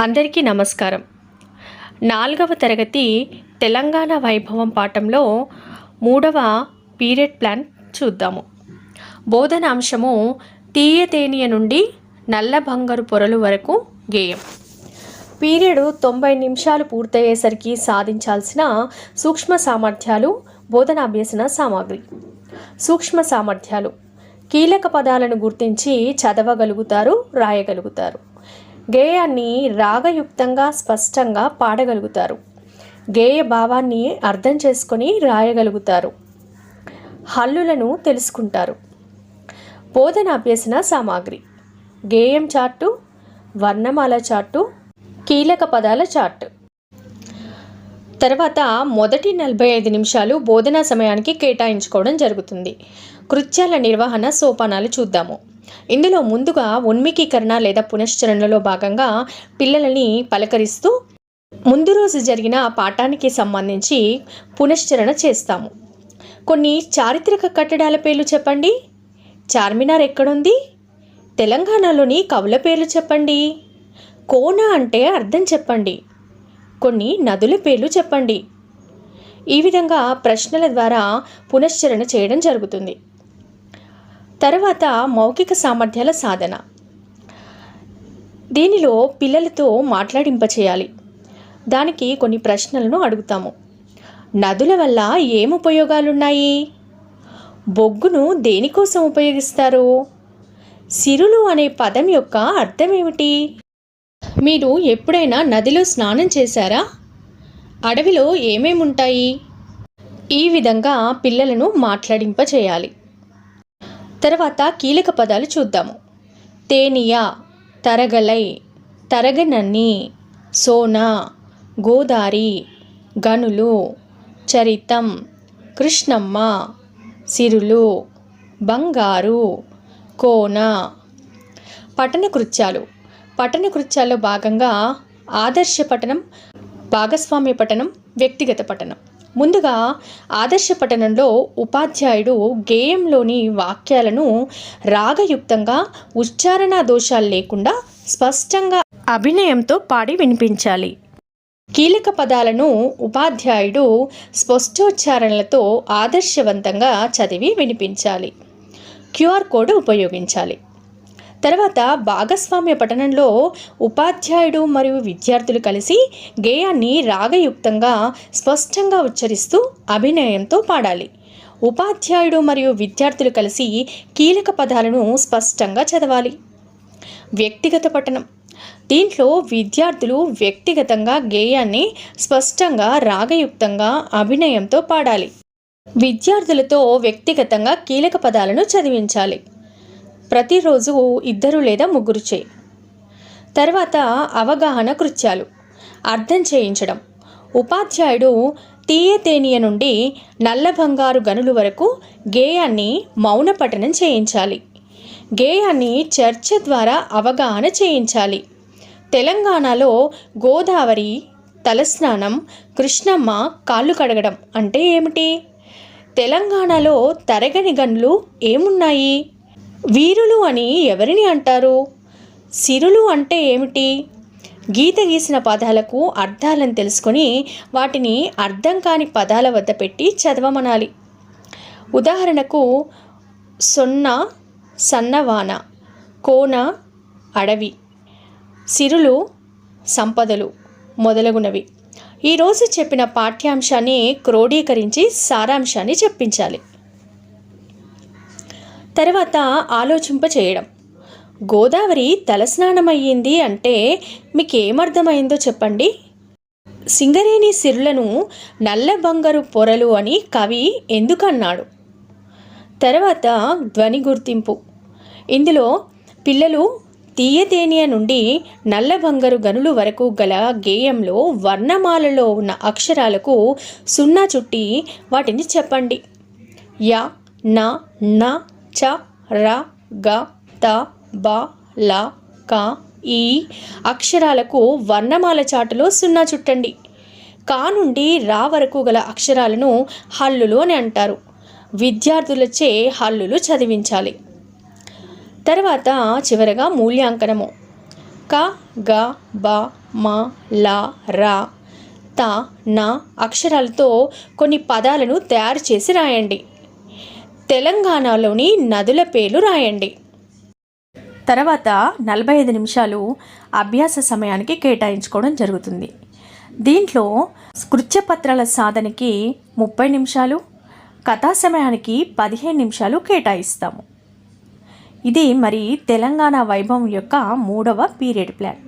అందరికీ నమస్కారం. నాలుగవ తరగతి తెలంగాణ వైభవం పాఠంలో మూడవ పీరియడ్ ప్లాన్ చూద్దాము. బోధనాంశము తీయతేనియ నుండి నల్ల బంగారు పొరలు వరకు గేయం. పీరియడ్ తొంభై నిమిషాలు పూర్తయ్యేసరికి సాధించాల్సిన సూక్ష్మ సామర్థ్యాలు బోధనాభ్యసన సామాగ్రి. సూక్ష్మ సామర్థ్యాలు. కీలక పదాలను గుర్తించి చదవగలుగుతారు రాయగలుగుతారు. గేయాన్ని రాగయుక్తంగా స్పష్టంగా పాడగలుగుతారు. గేయ భావాన్ని అర్థం చేసుకొని రాయగలుగుతారు. హల్లులను తెలుసుకుంటారు. బోధన అభ్యసన సామాగ్రి. గేయం చార్టు వర్ణమాల చార్టు కీలక పదాల చార్ట్. తర్వాత మొదటి నలభై ఐదు నిమిషాలు బోధనా సమయానికి కేటాయించుకోవడం జరుగుతుంది. కృత్యాల నిర్వహణ సోపానాలు చూద్దాము. ఇందులో ముందుగా ఉన్మికీకరణ లేదా పునశ్చరణలో భాగంగా పిల్లలని పలకరిస్తూ ముందు రోజు జరిగిన పాఠానికి సంబంధించి పునశ్చరణ చేస్తాము. కొన్ని చారిత్రక కట్టడాల పేర్లు చెప్పండి. చార్మినార్ ఎక్కడుంది? తెలంగాణలోని కవుల పేర్లు చెప్పండి. కోన అంటే అర్థం చెప్పండి. కొన్ని నదుల పేర్లు చెప్పండి. ఈ విధంగా ప్రశ్నల ద్వారా పునశ్చరణ చేయడం జరుగుతుంది. తర్వాత మౌఖిక సామర్థ్యాల సాధన. దీనిలో పిల్లలతో మాట్లాడింపచేయాలి. దానికి కొన్ని ప్రశ్నలను అడుగుతాము. నదుల వల్ల ఏం ఉపయోగాలున్నాయి? బొగ్గును దేనికోసం ఉపయోగిస్తారు? సిరులు అనే పదం యొక్క అర్థం ఏమిటి మీరు ఎప్పుడైనా నదిలో స్నానం చేశారా? అడవిలో ఏమేమి ఉంటాయి ఈ విధంగా పిల్లలను మాట్లాడింప చేయాలి తర్వాత కీలక పదాలు చూద్దాము. తేనియా తరగలై తరగనన్ని సోనా గోదారి గనులు చరితం కృష్ణమ్మ సిరులు బంగారు కోన. పట్టణ కృత్యాలు. పట్టణ కృత్యాల్లో భాగంగా ఆదర్శ పట్టణం భాగస్వామ్య పట్టణం వ్యక్తిగత పట్టణం ముందుగా ఆదర్శ పఠనంలో ఉపాధ్యాయుడు గేయంలోని వాక్యాలను రాగయుక్తంగా ఉచ్చారణ దోషాలు లేకుండా స్పష్టంగా అభినయంతో పాడి వినిపించాలి. కీలక పదాలను ఉపాధ్యాయుడు స్పష్టోచ్చారణలతో ఆదర్శవంతంగా చదివి వినిపించాలి. క్యూఆర్ కోడ్ ఉపయోగించాలి. తర్వాత భాగస్వామ్య పఠనంలో ఉపాధ్యాయుడు మరియు విద్యార్థులు కలిసి గేయాన్ని రాగయుక్తంగా స్పష్టంగా ఉచ్చరిస్తూ అభినయంతో పాడాలి. ఉపాధ్యాయుడు మరియు విద్యార్థులు కలిసి కీలక పదాలను స్పష్టంగా చదవాలి. వ్యక్తిగత పఠనం. దీంట్లో విద్యార్థులు వ్యక్తిగతంగా గేయాన్ని స్పష్టంగా రాగయుక్తంగా అభినయంతో పాడాలి. విద్యార్థులతో వ్యక్తిగతంగా కీలక పదాలను చదివించాలి. ప్రతిరోజు ఇద్దరు లేదా ముగ్గురు చే. తర్వాత అవగాహన కృత్యాలు. అర్థం చేయించడం. ఉపాధ్యాయుడు తీయతేనియ నుండి నల్ల బంగారు గనులు వరకు గేయాన్ని మౌన పఠనం చేయించాలి. గేయాన్ని చర్చ ద్వారా అవగాహన చేయించాలి. తెలంగాణలో గోదావరి తలస్నానం కృష్ణమ్మ కాళ్ళు కడగడం అంటే ఏమిటి? తెలంగాణలో తరగని గనులు ఏమున్నాయి? వీరులు అని ఎవరిని అంటారు? సిరులు అంటే ఏమిటి? గీత గీసిన పదాలకు అర్థాలను తెలుసుకొని వాటిని అర్థం కాని పదాల వద్ద పెట్టి చదవమనాలి. ఉదాహరణకు సొన్న సన్నవాన కోన అడవి. సిరులు సంపదలు మొదలగునవి. ఈరోజు చెప్పిన పాఠ్యాంశాన్ని క్రోడీకరించి సారాంశాన్ని చెప్పించాలి. తర్వాత ఆలోచింప చేయడం గోదావరి తలస్నానమయ్యింది అంటే మీకేమర్థమైందో చెప్పండి? సింగరేణి సిరులను నల్ల బంగారు పొరలు అని కవి ఎందుకన్నాడు? తర్వాత ధ్వని గుర్తింపు. ఇందులో పిల్లలు తీయతేనియ నుండి నల్ల బంగారు గనులు వరకు గల గేయంలో వర్ణమాలలో ఉన్న అక్షరాలకు సున్నా చుట్టి వాటిని చెప్పండి. యా నా నా చ ర గ త బ ల క ఈ అక్షరాలకు వర్ణమాల చాటులో సున్నా చుట్టండి. కా నుండి రా వరకు గల అక్షరాలను హల్లులు అని అంటారు. విద్యార్థులచే హల్లులు చదివించాలి. తర్వాత చివరగా మూల్యాంకనము. క గ బ మ ల ర త న అక్షరాలతో కొన్ని పదాలను తయారు చేసి రాయండి. తెలంగాణలోని నదుల పేర్లు రాయండి. తర్వాత నలభై ఐదు నిమిషాలు అభ్యాస సమయానికి కేటాయించుకోవడం జరుగుతుంది. దీంట్లో స్కృత్యపత్రాల సాధనకి ముప్పై నిమిషాలు కథా సమయానికి పదిహేను నిమిషాలు కేటాయిస్తాము. ఇది మరి తెలంగాణ వైభవం యొక్క మూడవ పీరియడ్ ప్లాన్.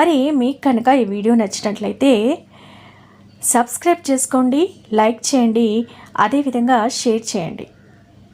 మరి మీకు కనుక ఈ వీడియో నచ్చినట్లయితే సబ్స్క్రైబ్ చేసుకోండి లైక్ చేయండి అదేవిధంగా షేర్ చేయండి.